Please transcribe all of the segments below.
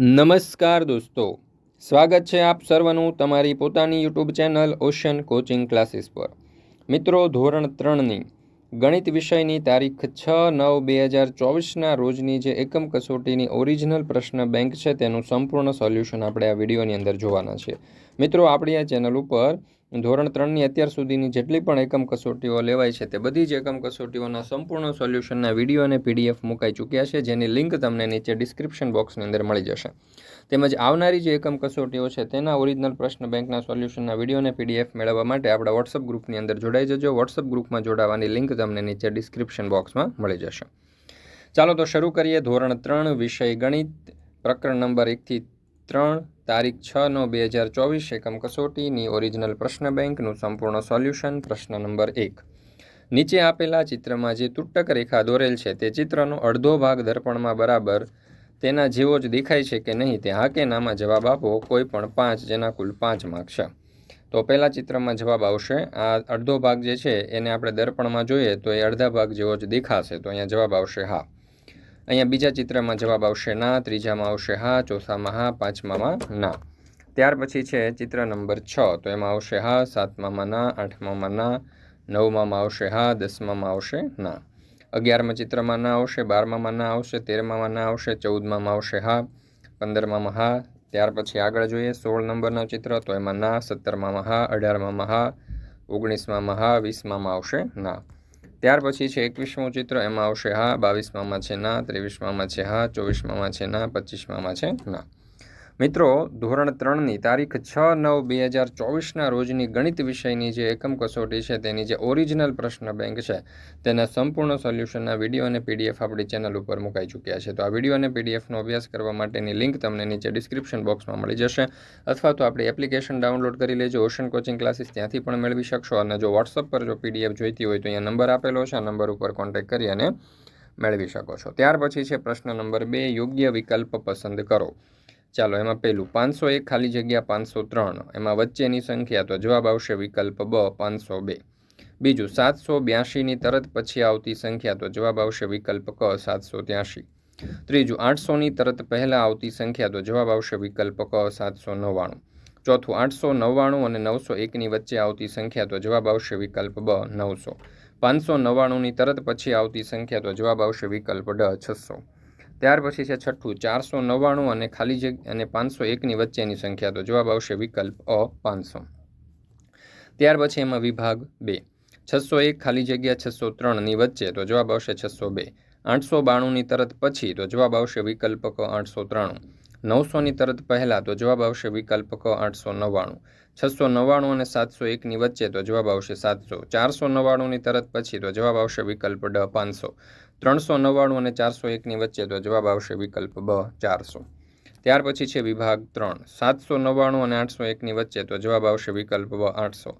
નમસ્કાર દોસ્તો. સ્વાગત છે આપ સર્વનું તમારી પોતાની YouTube channel Ocean coaching classes પર. મિત્રો, ધોરણ ત્રણની ગણિત વિષયની તારીખ છ નવ બે હજાર ચોવીસના રોજની જે એકમ કસોટીની ઓરિજિનલ પ્રશ્ન બેંક છે તેનું સંપૂર્ણ સોલ્યુશન આપણે આ વિડીયોની અંદર જોવાના છે. મિત્રો, આપણી આ ચેનલ ઉપર ધોરણ ત્રણની અત્યાર સુધીની જેટલી પણ એકમ કસોટીઓ લેવાય છે તે બધી જ એકમ કસોટીઓના સંપૂર્ણ સોલ્યુશનના વીડિયો અને પીડીએફ મુકાઈ ચૂક્યા છે, જેની લિંક તમને નીચે ડિસ્ક્રિપ્શન બોક્સની અંદર મળી જશે. તેમજ આવનારી જે એકમ કસોટીઓ છે તેના ઓરિજિનલ પ્રશ્ન બેંકના સોલ્યુશનના વીડિયો અને પીડીએફ મેળવવા માટે આપણા વોટ્સઅપ ગ્રુપની અંદર જોડાઈ જજો. વોટ્સઅપ ગ્રુપમાં જોડાવાની લિંક તમને નીચે ડિસ્ક્રિપ્શન બોક્સમાં મળી જશે. ચાલો તો શરૂ કરીએ ધોરણ ત્રણ વિષય ગણિત પ્રકરણ નંબર એકથી ત્રણ, તારીખ છ નવ બે હજાર ચોવીસ, એકમ કસોટીની ઓરિજિનલ પ્રશ્ન બેંકનું સંપૂર્ણ સોલ્યુશન પ્રશ્ન નંબર એક. નીચે આપેલા ચિત્રમાં જે તૂટક રેખા દોરેલ છે, તે ચિત્રનો અડધો ભાગ દર્પણમાં બરાબર તેના જેવો જ દેખાય છે કે નહીં, તે હા કે નામાં જવાબ આપો, કોઈ પણ પાંચ જેના કુલ પાંચ માર્ક છે. તો પહેલાં ચિત્રમાં જવાબ આવશે, આ અડધો ભાગ જે છે, એને આપણે દર્પણમાં જોઈએ, તો એ અડધા ભાગ જેવો જ દેખાશે, તો અહીંયા જવાબ આવશે હા. અહીંયા બીજા ચિત્રમાં જવાબ આવશે ના, ત્રીજામાં આવશે હા, ચોથામાં હા, પાંચમામાં ના. ત્યાર પછી છે ચિત્ર નંબર છ, તો એમાં આવશે હા, સાતમામાં ના, આઠમામાં ના, નવમામાં આવશે હા, દસમામાં આવશે ના. અગિયારમાં ચિત્રમાં ના આવશે, બારમામાં ના આવશે, તેરમામાં ના આવશે ચૌદમાં આવશે હા, પંદરમામાં હા. ત્યાર પછી આગળ જોઈએ સોળ નંબરના ચિત્ર, તો એમાં ના સત્તરમાં હા અઢારમાં હા ઓગણીસમાં હા વીસમાં આવશે ના. ત્યાર પછી છે એકવીસમું ચિત્ર, એમાં આવશે હા બાવીસમાં છે ના ત્રેવીસમાં છે હા ચોવીસમાં છે ના પચીસમાં છે ના. મિત્રો, ધોરણ ત્રણની તારીખ છ નવ બે હજાર ચોવીસના રોજની ગણિત વિષયની જે એકમ કસોટી છે, તેની જે ઓરિજિનલ પ્રશ્ન બેંક છે, તેના સંપૂર્ણ સોલ્યુશનના વીડિયો અને પીડીએફ આપણી ચેનલ ઉપર મુકાઈ ચૂક્યા છે. તો આ વીડિયો અને પીડીએફનો અભ્યાસ કરવા માટેની લિંક તમને નીચે ડિસ્ક્રિપ્શન બોક્સમાં મળી જશે. અથવા તો આપણી એપ્લિકેશન ડાઉનલોડ કરી લેજો. ઓશન કોચિંગ ક્લાસીસ ત્યાંથી પણ મેળવી શકશો. અને જો વોટ્સઅપ પર જો પીડીએફ જોઈતી હોય તો અહીંયા નંબર આપેલો છે. આ નંબર ઉપર કોન્ટેક્ટ કરી અને મેળવી શકો છો. ત્યાર પછી છે પ્રશ્ન નંબર બે, યોગ્ય વિકલ્પ પસંદ કરો. ચાલો, એમાં પહેલું, પાંચસો એક ખાલી જગ્યા પાંચસો ત્રણ. એમાં વચ્ચેની સંખ્યા તો જવાબ આવશે વિકલ્પ બ, પાંચસો બે. બીજું, સાતસો બ્યાસીની તરત પછી આવતી સંખ્યા તો જવાબ આવશે વિકલ્પ ક, સાતસો ત્યાંશી. ત્રીજું, આઠસોની તરત પહેલાં આવતી સંખ્યા તો જવાબ આવશે વિકલ્પ ક, સાતસો નવ્વાણું. ચોથું, આઠસો નવ્વાણું અને નવસો એકની વચ્ચે આવતી સંખ્યા તો જવાબ આવશે વિકલ્પ બ, નવસો. પાંચસો નવ્વાણુંની તરત પછી આવતી સંખ્યા તો જવાબ આવશે વિકલ્પ ડ, છસો. ત્યાર પછી છે છઠ્ઠું, ચારસો નવ્વાણું અને ખાલી જગ્યા અને પાંચસો એકની વચ્ચેની સંખ્યા, તો જવાબ આવશે વિકલ્પ અ, પાંચસો. ત્યાર પછી એમાં વિભાગ બે. છસો એક ખાલી જગ્યા છસો ત્રણની વચ્ચે, તો જવાબ આવશે છસો બે. આઠસો બાણુંની તરત પછી, તો જવાબ આવશે વિકલ્પ ક, આઠસો ત્રાણું. નવસોની તરત પહેલાં, તો જવાબ આવશે વિકલ્પ ક, આઠસો નવ્વાણું. છસો નવ્વાણું અને સાતસો એકની વચ્ચે, તો જવાબ આવશે સાતસો. ચારસો નવ્વાણુંની તરત પછી, તો જવાબ આવશે વિકલ્પ ડ, પાંચસો. ત્રણસો નવ્વાણું અને ચારસો એકની વચ્ચે તો જવાબ આવશે વિકલ્પ બ, ચારસો. ત્યાર પછી છે વિભાગ ત્રણ. સાતસો નવ્વાણું અને આઠસો એકની વચ્ચે તો જવાબ આવશે વિકલ્પ બ, આઠસો.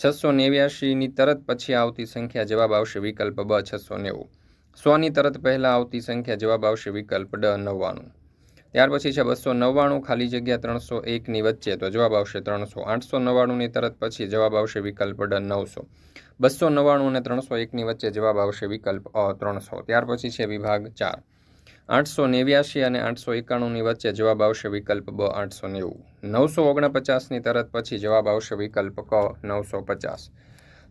છસો નેવ્યાશીની તરત પછી આવતી સંખ્યા જવાબ આવશે વિકલ્પ બ, છસો નેવું. સોની તરત પહેલાં આવતી સંખ્યા જવાબ આવશે વિકલ્પ ડ, નવ્વાણું. ત્યાર પછી છે બસો નવ્વાણું ખાલી જગ્યા ત્રણસો એકની વચ્ચે તો જવાબ આવશે ત્રણસો. આઠસો નવ્વાણુંની તરત પછી જવાબ આવશે વિકલ્પ ડ, નવસો. બસો નવ્વાણું અને ત્રણસો એકની વચ્ચે જવાબ આવશે વિકલ્પ અ, ત્રણસો. ત્યાર પછી છે વિભાગ ચાર. આઠસો નેવ્યાશી અને આઠસો એકાણુંની વચ્ચે જવાબ આવશે વિકલ્પ બ, આઠસો નેવું. નવસો ઓગણપચાસની તરત પછી જવાબ આવશે વિકલ્પ ક, નવસો પચાસ.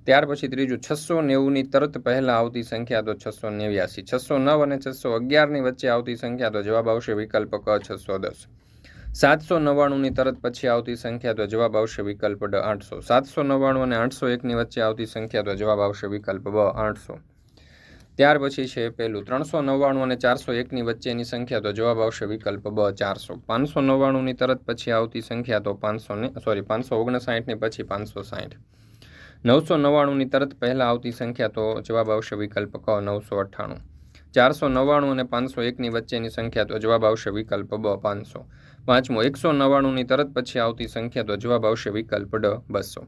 ત્યાર પછી ત્રીજું, છસો નેવુંની તરત પહેલાં આવતી સંખ્યા તો છસો નેવ્યાસી છસો નવ અને છસો અગિયારની વચ્ચે આવતી સંખ્યા તો જવાબ આવશે વિકલ્પ ક, છસો દસ. સાતસો નવ્વાણુંની તરત પછી આવતી સંખ્યા તો જવાબ આવશે વિકલ્પ ડ આઠસો. સાતસો નવ્વાણું અને આઠસો એકની વચ્ચે આવતી સંખ્યા તો જવાબ આવશે વિકલ્પ બ આઠસો. ત્યાર પછી છે પહેલું ત્રણસો નવ્વાણું અને ચારસો એકની વચ્ચેની સંખ્યા તો જવાબ આવશે વિકલ્પ બ ચારસો. પાંચસો નવ્વાણુંની તરત પછી આવતી સંખ્યા તો પાંચસો ને, સોરી, પાંચસો ઓગણસાઠની પછી પાંચસો સાઠ. નવસો નવ્વાણુંની તરત પહેલાં આવતી સંખ્યા તો જવાબ આવશે વિકલ્પ ક નવસો અઠ્ઠાણું. ચારસો નવ્વાણું અને પાંચસો એકની વચ્ચેની સંખ્યા તો જવાબ આવશે વિકલ્પ બ પાંચસો. પાંચમો, એકસો નવ્વાણુંની તરત પછી આવતી સંખ્યા તો જવાબ આવશે વિકલ્પ ડ, બસો.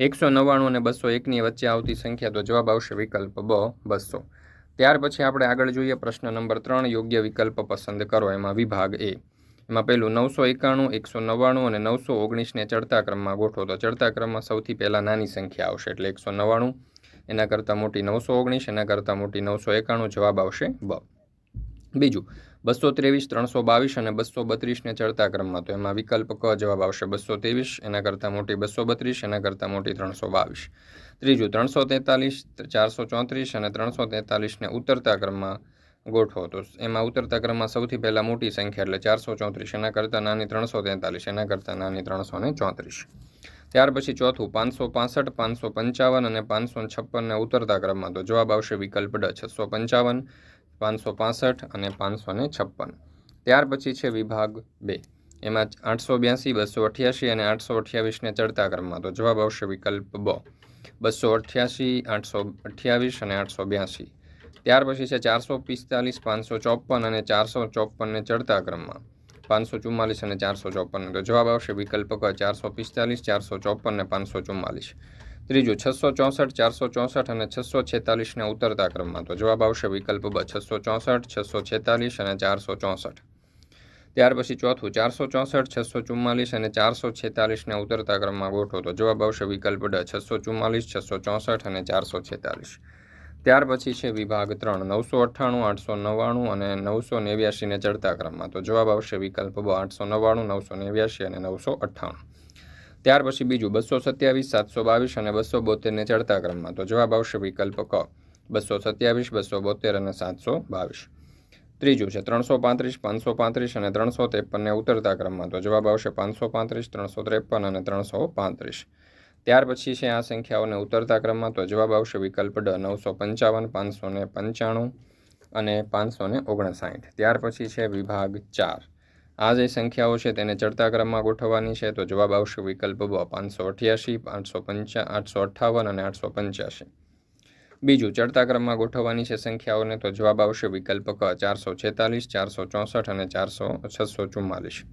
એકસો નવ્વાણું અને બસો એકની વચ્ચે આવતી સંખ્યા તો જવાબ આવશે વિકલ્પ બ, બસો. ત્યાર પછી આપણે આગળ જોઈએ પ્રશ્ન નંબર ત્રણ, યોગ્ય વિકલ્પ પસંદ કરો. એમાં વિભાગ એ. એમાં પહેલું નવસો એકાણું, એકસો નવ્વાણું અને નવસો ઓગણીસને ચડતા ક્રમમાં ગોઠવો. તો ચડતા ક્રમમાં સૌથી પહેલાં નાની સંખ્યા આવશે, એટલે એકસો નવ્વાણું. એના કરતાં મોટી નવસો ઓગણીસ, એના કરતાં મોટી નવસો એકાણું જવાબ આવશે બ. બીજું બસો ત્રેવીસ, ત્રણસો બાવીસ અને બસો બત્રીસને ચડતા ક્રમમાં. તો એમાં વિકલ્પ ક જવાબ આવશે બસો ત્રેવીસ, એના કરતાં મોટી બસો બત્રીસ, એના કરતાં મોટી ત્રણસો બાવીસ. ત્રીજું, ત્રણસો તેતાલીસ, ચારસો ચોત્રીસ અને ત્રણસો તેતાલીસને ઉતરતા ક્રમમાં ગોઠવો. તો એમાં ઉતરતા ક્રમમાં સૌથી પહેલાં મોટી સંખ્યા એટલે ચારસો ચોત્રીસ, એના કરતાં નાની ત્રણસો તેતાલીસ, એના કરતાં નાની ત્રણસો ને ચોત્રીસ. ત્યાર પછી ચોથું, પાંચસો પાસઠ, પાંચસો પંચાવન અને પાંચસો છપ્પનને ઉતરતા ક્રમમાં. તો જવાબ આવશે વિકલ્પ ડ, છસો પંચાવન પાંચસો પાસઠ અને પાંચસો ને છપ્પન. ત્યાર પછી છે વિભાગ બે. એમાં આઠસો બ્યાસી, બસો અઠ્યાસી અને આઠસો અઠ્યાવીસને ચડતા ક્રમમાં. તો જવાબ આવશે વિકલ્પ બ. બસો અઠ્યાસી, આઠસો અઠ્યાવીસ અને આઠસો બ્યાસી. ત્યાર પછી છે ચારસો પિસ્તાલીસ, પાંચસો ચોપન અને ચારસો ચોપનને ચડતા ક્રમમાં. પાંચસો ચુમ્માલીસ અને ચારસો ચોપન તો જવાબ આવશે વિકલ્પ ક. ચારસો પિસ્તાલીસ, ચારસો ચોપન ને પાંચસો ચુમ્માલીસ. ત્રીજું, છસો ચોસઠ, ચારસો ચોસઠ અને છસો છેતાલીસને ઉતરતા ક્રમમાં. તો જવાબ આવશે વિકલ્પ બ, છસો ચોસઠ, છસો છેતાલીસ અને ચારસો ચોસઠ. ત્યાર પછી ચોથું, ચારસો ચોસઠ, છસો ચુમ્માલીસ અને ચારસો છેતાલીસને ઉતરતા ક્રમમાં ગોઠવો. તો જવાબ આવશે વિકલ્પ ડ, છસો ચુમ્માલીસ, છસો ચોસઠ અને ચારસો છેતાલીસ. ત્યાર પછી છે વિભાગ ત્રણ, નવસો અઠ્ઠાણું, આઠસો નવ્વાણું અને નવસો નેવ્યાસીને ચડતા ક્રમમાં. તો જવાબ આવશે વિકલ્પ બ, આઠસો નવ્વાણું, નવસો નેવ્યાસી અને નવસો અઠ્ઠાણું. ત્યાર પછી બીજું બસો સત્યાવીસ, સાતસો બાવીસ અને બસો બોતેરને ચડતા ક્રમમાં. તો જવાબ આવશે વિકલ્પ ક. બસો સત્યાવીસ, બસો બોતેર અને સાતસો બાવીસ. ત્રીજું છે, ત્રણસો પાંત્રીસ, પાંચસો પાંત્રીસ અને ત્રણસો ત્રેપનને ઉતરતા ક્રમમાં. તો જવાબ આવશે પાંચસો પાંત્રીસ, ત્રણસો ત્રેપન અને ત્રણસો પાંત્રીસ. ત્યાર પછી છે આ સંખ્યાઓને ઉતરતા ક્રમમાં, તો જવાબ આવશે વિકલ્પ ડ, નવસો પંચાવન, પાંચસો પંચાણું અને પાંચસો ઓગણસાઠ. ત્યાર પછી છે વિભાગ ચાર. આ જે સંખ્યાઓ છે તેને ચડતા ક્રમમાં ગોઠવવાની છે, તો જવાબ આવશે વિકલ્પ બ, પાંચસો અઠ્યાસી આઠસો પંચા, આઠસો અઠ્ઠાવન અને આઠસો પંચ્યાસી. બીજું, ચડતા ક્રમમાં ગોઠવવાની છે સંખ્યાઓને, તો જવાબ આવશે વિકલ્પ ક, ચારસો છેતાલીસ, ચારસો ચોસઠ અને ચારસો છસો ચુમ્માલીસ.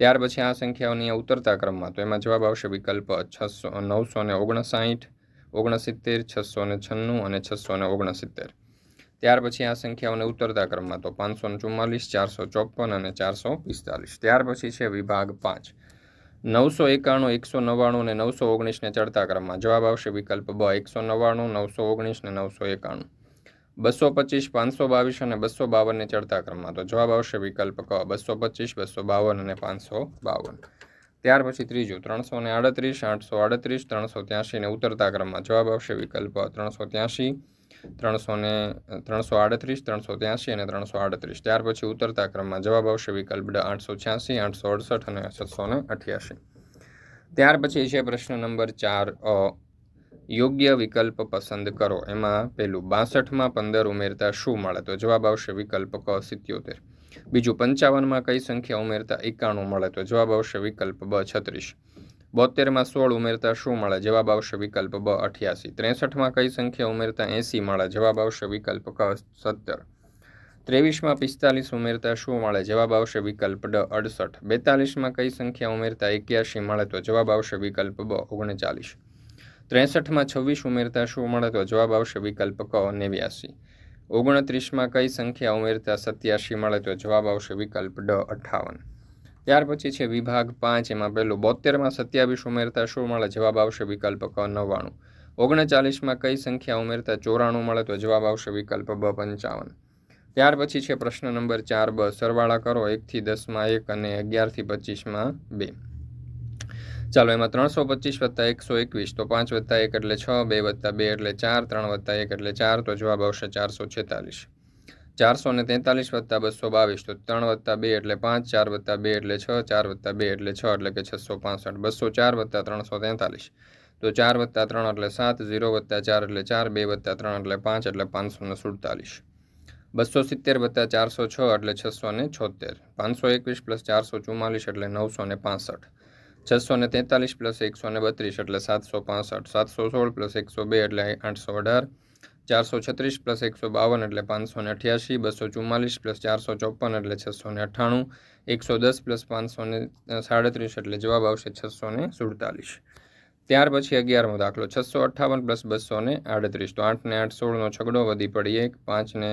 ત્યાર પછી આ સંખ્યાઓની ઉતરતા ક્રમમાં, તો એમાં જવાબ આવશે વિકલ્પ છસો, નવસો ને ઓગણસાઠ, ઓગણસિત્તેર, છસો ને છન્નું અને છસો ને ઓગણસિત્તેર. ત્યાર પછી આ સંખ્યાઓને ઉતરતા ક્રમમાં તો પાંચસો ચુમ્માલીસ, ચારસો ચોપન અને ચારસો પિસ્તાલીસ. ત્યાર પછી છે વિભાગ પાંચ. નવસો એકાણું, એકસો નવ્વાણું અને નવસો ઓગણીસને ચડતા ક્રમમાં. જવાબ આવશે વિકલ્પ બ, એકસો નવ્વાણું, નવસો ઓગણીસ ને નવસો એકાણું. બસો પચીસ, પાંચસો બાવીસ અને બસો બાવનને ચડતા ક્રમમાં. તો જવાબ આવશે વિકલ્પ ક, બસો પચીસ, બસો બાવન અને પાંચસો બાવન. ત્યાર પછી ત્રીજું, ત્રણસો ને આડત્રીસ, આઠસો આડત્રીસ, ત્રણસો ત્યાંશીને ઉતરતા ક્રમમાં. જવાબ આવશે વિકલ્પ ત્રણસો ત્યાંશી ત્રણસો ને, ત્રણસો આડત્રીસ, ત્રણસો ત્યાંસી અને ત્રણસો આડત્રીસ. ત્યાર પછી ઉતરતા ક્રમમાં જવાબ આવશે વિકલ્પ ડ આઠસો છ્યાસી, આઠસો અડસઠ અને છસો ને અઠ્યાસી. ત્યાર પછી છે પ્રશ્ન નંબર ચાર, અ, યોગ્ય વિકલ્પ પસંદ કરો. એમાં પેલું બાસઠમાં પંદર ઉમેરતા શું મળે? તો જવાબ આવશે વિકલ્પ ક, સિત્યોતેર. બીજું પંચાવનમાં કઈ સંખ્યા ઉમેરતા એકાણું મળે? તો જવાબ આવશે વિકલ્પ બ, છત્રીસ. બોતેરમાં સોળ ઉમેરતા શું મળે? જવાબ આવશે વિકલ્પ બ, અઠ્યાસી. ત્રેસઠમાં કઈ સંખ્યા ઉમેરતા એંસી મળે? જવાબ આવશે વિકલ્પ ક, સત્તર. ત્રેવીસમાં પિસ્તાલીસ ઉમેરતા શું મળે? જવાબ આવશે વિકલ્પ ડ, અડસઠ. બેતાલીસમાં કઈ સંખ્યા ઉમેરતા એક્યાસી મળે? તો જવાબ આવશે વિકલ્પ બ, ઓગણચાલીસ. ત્રેસઠમાં છવ્વીસ ઉમેરતા શું મળે? તો જવાબ આવશે વિકલ્પ ક, નેવ્યાસી. ઓગણત્રીસમાં કઈ સંખ્યા ઉમેરતા સત્યાસી મળે? તો જવાબ આવશે વિકલ્પ ડ, અઠ્ઠાવન. ત્યાર પછી છે વિભાગ પાંચ, એમાં પહેલું બોતેરમાં સત્યાવીસ ઉમેરતા શું મળે? જવાબ આવશે વિકલ્પ ક નવ્વાણું. ઓગણચાલીસમાં કઈ સંખ્યા ઉમેરતા ચોરાણું મળે? તો જવાબ આવશે વિકલ્પ બ પંચાવન. ત્યાર પછી છે પ્રશ્ન નંબર ચાર, બ સરવાળા કરો. એકથી દસમાં એક અને અગિયારથી પચીસમાં બે. ચાલો, એમાં ત્રણસો પચીસ વત્તા એકસો એકવીસ, તો પાંચ વત્તા એક એટલે છ, બે વત્તા બે એટલે ચાર, ત્રણ વત્તા એક એટલે ચાર, તો જવાબ આવશે ચારસો છેતાલીસ. ચારસો ને તેતાલીસ વત્તા બસો બાવીસ, તો ત્રણ વત્તા બે એટલે પાંચ, ચાર વત્તા બે એટલે છ, ચાર વત્તા બે એટલે છ એટલે કે છસો પાસઠ, બસો ચાર વત્તા ત્રણસો તેતાલીસ. તો ચાર વત્તા ત્રણ એટલે સાત, ઝીરો વત્તા ચાર એટલે ચાર, બે વત્તા ત્રણ એટલે પાંચ એટલે પાંચસો ને સુડતાલીસ. બસો સિત્તેર વત્તા ચારસો છ એટલે છસો ને છોતેર પાંચસો એકવીસ પ્લસ ચારસો ચુમ્માલીસ એટલે નવસો ને પાસઠ. છસો ને તેતાલીસ પ્લસ એકસો ને બત્રીસ એટલે સાતસો પાસઠ. સાતસો સોળ પ્લસ એકસો બે એટલે આઠસો અઢાર. ચારસો છત્રીસ પ્લસ એકસો બાવન એટલે પાંચસો ને અઠ્યાસી, બસો ચુમ્માલીસ પ્લસ ચારસો ચોપન એટલે છસો ને અઠ્ઠાણું, એકસો દસ પ્લસ પાંચસો ને સાડત્રીસ એટલે જવાબ આવશે છસો ને સુડતાલીસ. ત્યાર પછી અગિયારમો દાખલો, છસો અઠ્ઠાવન પ્લસ બસો ને આડત્રીસ. તો આઠ ને આઠ, સોળનો છગડો, વધી પડી એક, પાંચ ને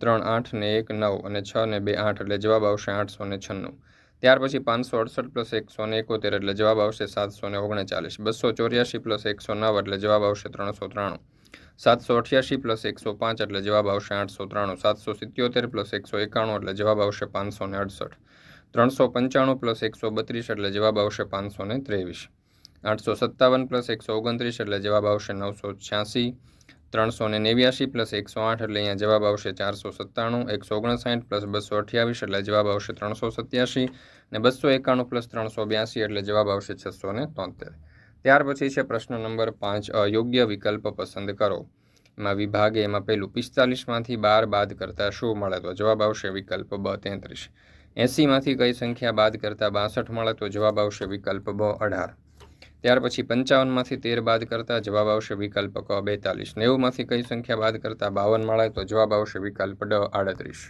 ત્રણ, આઠ ને એક, નવ અને છ ને બે, આઠ એટલે જવાબ આવશે આઠસો ને છન્નું. ત્યાર પછી પાંચસો અડસઠ પ્લસ એકસો ને એકોતેર એટલે જવાબ આવશે સાતસો ને ઓગણચાલીસ. બસો ચોર્યાસી પ્લસ એકસો નવ એટલે જવાબ આવશે ત્રણસો ત્રાણું. સાતસો અઠ્યાસી પ્લસ એકસો પાંચ એટલે જવાબ આવશે આઠસો ત્રાણું. સાતસો સિત્યોતેર પ્લસ એકસો એકાણું એટલે જવાબ આવશે પાંચસો ને અડસઠ. ત્રણસો પંચાણું પ્લસ એકસો બત્રીસ એટલે જવાબ આવશે પાંચસો ને ત્રેવીસ. આઠસો સત્તાવન પ્લસ એકસો ઓગણત્રીસ એટલે જવાબ આવશે નવસો છ્યાસી. ત્રણસો ને નેવ્યાસી પ્લસ એકસો આઠ એટલે અહીંયા જવાબ આવશે ચારસો સત્તાણું. એકસો ઓગણસાઠ પ્લસ બસો અઠ્યાવીસ એટલે જવાબ આવશે ત્રણસો સત્યાસી. ને બસો એકાણું પ્લસ ત્રણસો બ્યાસી એટલે જવાબ આવશે છસો ને તોતેર. ત્યાર પછી છે પ્રશ્ન નંબર પાંચ અયોગ્ય વિકલ્પ પસંદ કરો. એમાં વિભાગે એમાં પહેલું પિસ્તાલીસમાંથી બાર બાદ કરતાં શું મળે તો જવાબ આવશે વિકલ્પ બ, તેત્રીસ. એંસીમાંથી કઈ સંખ્યા બાદ કરતાં બાસઠ મળે તો જવાબ આવશે વિકલ્પ બ, અઢાર. ત્યાર પછી પંચાવનમાંથી તેર બાદ કરતાં જવાબ આવશે વિકલ્પ ક, બેતાલીસ. નેવુંમાંથી કઈ સંખ્યા બાદ કરતાં બાવન મળે તો જવાબ આવશે વિકલ્પ ડ, આડત્રીસ.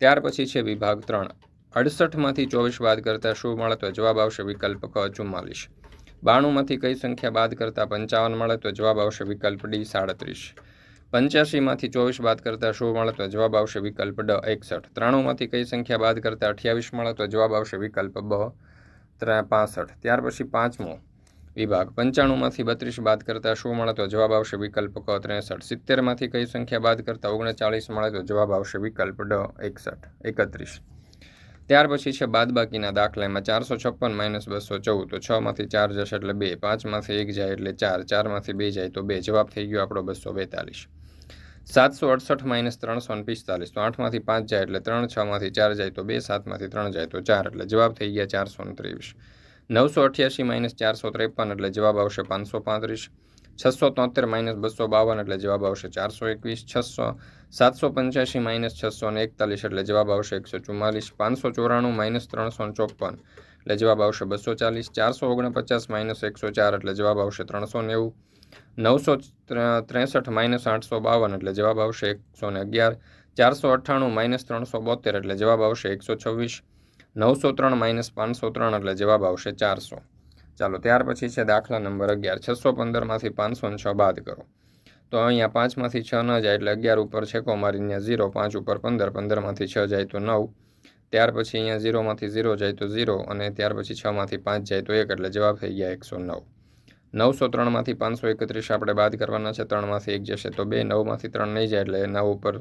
ત્યાર પછી છે વિભાગ ત્રણ. અડસઠમાંથી ચોવીસ બાદ કરતાં શું મળે તો જવાબ આવશે વિકલ્પ ક, ચુમ્માલીસ. બાણુંમાંથી કઈ સંખ્યા બાદ કરતાં પંચાવન મળે તો જવાબ આવશે વિકલ્પ ડી, સાડત્રીસ. પંચ્યાસીમાંથી ચોવીસ બાદ કરતાં શું મળે તો જવાબ આવશે વિકલ્પ ડ, એકસઠ. ત્રાણુંમાંથી કઈ સંખ્યા બાદ કરતાં અઠ્યાવીસ મળે તો જવાબ આવશે વિકલ્પ બ પાસઠ ત્યાર પછી પાંચમો વિભાગ. પંચાણુંમાંથી બત્રીસ બાદ કરતાં શું મળે તો જવાબ આવશે વિકલ્પ ક, ત્રેસઠ. સિત્તેરમાંથી કઈ સંખ્યા બાદ કરતાં ઓગણચાળીસ મળે તો જવાબ આવશે વિકલ્પ ડ, એકસઠ. એકત્રીસ. ત્યાર પછી છે બાદબાકીના દાખલામાં ચારસો છપ્પન માઇનસ બસો ચૌદ, તો છમાંથી ચાર જશે એટલે બે, પાંચમાંથી એક જાય એટલે ચાર, ચારમાંથી બે જાય તો બે, જવાબ થઈ ગયો આપણો બસો બેતાલીસ. સાતસો અડસઠ માઇનસ ત્રણસો ને પિસ્તાલીસ, તો આઠમાંથી પાંચ જાય એટલે ત્રણ, છમાંથી ચાર જાય તો બે, સાતમાંથી ત્રણ જાય તો ચાર, એટલે જવાબ થઈ ગયા ચારસો ને ત્રેવીસ. નવસો અઠ્યાસી માઇનસ ચારસો ત્રેપન એટલે જવાબ આવશે પાંચસો પાંત્રીસ. છસો તોતેર માઇનસ બસો બાવન એટલે જવાબ આવશે ચારસો એકવીસ, છસો સાતસો પંચ્યાસી માઇનસ છસો ને એકતાલીસ એટલે જવાબ આવશે એકસો ચુમ્માલીસ, પાંચસો ચોરાણું માઇનસ ત્રણસો ચોપન એટલે જવાબ આવશે બસો ચાલીસ, ચારસો ઓગણપચાસ માઇનસ એકસો ચાર એટલે જવાબ આવશે ત્રણસો નેવું, નવસો ત્રેસઠ માઇનસ આઠસો બાવન એટલે જવાબ આવશે એકસો ને અગિયાર, ચારસો અઠ્ઠાણું માઇનસ ત્રણસો બોતેર એટલે જવાબ આવશે એકસો છવ્વીસ, નવસો ત્રણ માઇનસ પાંચસો ત્રણ એટલે જવાબ આવશે ચારસો. ચાલો, ત્યાર પછી છે દાખલા નંબર અગિયાર. છસો પંદરમાંથી પાંચસો છ બાદ કરો. તો અહીંયા પાંચમાંથી છ ન જાય એટલે અગિયાર ઉપર છેકો મારીને ઝીરો, પાંચ ઉપર પંદર, પંદરમાંથી છ જાય તો નવ. ત્યાર પછી અહીંયા ઝીરોમાંથી ઝીરો જાય તો ઝીરો અને ત્યાર પછી છમાંથી પાંચ જાય તો એક એટલે જવાબ થઈ ગયા એકસો નવ. નવસો ત્રણમાંથી પાંચસો એકત્રીસ આપણે બાદ કરવાના છે. ત્રણમાંથી એક જશે તો બે, નવમાંથી ત્રણ નહીં જાય એટલે નવ ઉપર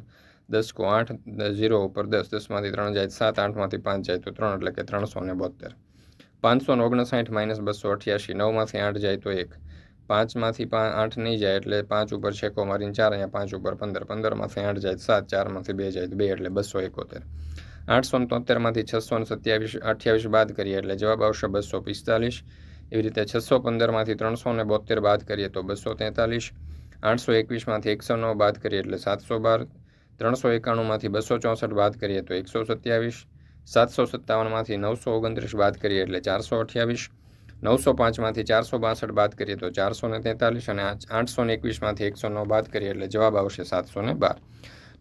દસ કો આઠ ઝીરો ઉપર દસ, દસમાંથી ત્રણ જાય સાત, આઠમાંથી પાંચ જાય તો ત્રણ એટલે કે ત્રણસો ને બોતેર પાંચસો ઓગણસાઠ માઇનસ બસો અઠ્યાસી, નવમાંથી આઠ જાય તો એક. પાંચમાંથી પાંચ આઠ નહીં જાય એટલે પાંચ ઉપર છેકો મારીને ચાર, અહીંયા પાંચ ઉપર પંદર. પંદરમાંથી આઠ જાય સાત, ચારમાંથી બે જાય બે એટલે બસો એકોતેર. આઠસો ને તોતેરમાંથી છસો ને સત્યાવીસ, અઠ્યાવીસ બાદ કરીએ એટલે જવાબ આવશે બસો પિસ્તાલીસ. એવી રીતે છસો પંદરમાંથી ત્રણસો ને બોતેર બાદ કરીએ તો બસો તેતાલીસ. આઠસો એકવીસમાંથી એકસો નવ બાદ કરીએ એટલે સાતસો બાર. ત્રણસો એકાણુંમાંથી બસો ચોસઠ બાદ કરીએ તો એકસો સત્યાવીસ. સાતસો સત્તાવનમાંથી નવસો ઓગણત્રીસ બાદ કરીએ એટલે ચારસો અઠ્યાવીસ. નવસો પાંચમાંથી ચારસો બાસઠ બાદ કરીએ તો ચારસો ને તેતાલીસ અને આઠસો ને એકવીસમાંથી એકસો નવ બાદ કરીએ એટલે જવાબ આવશે સાતસો ને બાર.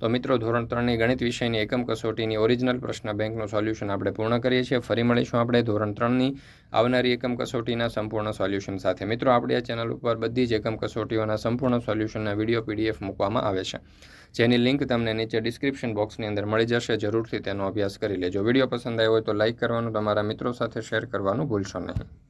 તો મિત્રો, ધોરણ ત્રણની ગણિત વિષયની એકમ કસોટીની ઓરિજિનલ પ્રશ્ન બેંકનું સોલ્યુશન આપણે પૂર્ણ કરીએ છીએ. ફરી મળીશું આપણે ધોરણ ત્રણની આવનારી એકમ કસોટીના સંપૂર્ણ સોલ્યુશન સાથે. મિત્રો, આપણે આ ચેનલ ઉપર બધી જ એકમ કસોટીઓના સંપૂર્ણ સોલ્યુશનના વીડિયો, પીડીએફ મૂકવામાં આવે છે. જેની લિંક તમને નીચે ડિસ્ક્રિપ્શન બોક્સની અંદર મળી જશે. જરૂરથી તેનો અભ્યાસ કરી લેજો. વીડિયો પસંદ આવ્યો હોય તો લાઇક કરવાનું, તમારા મિત્રો સાથે શેર કરવાનું ભૂલશો નહીં.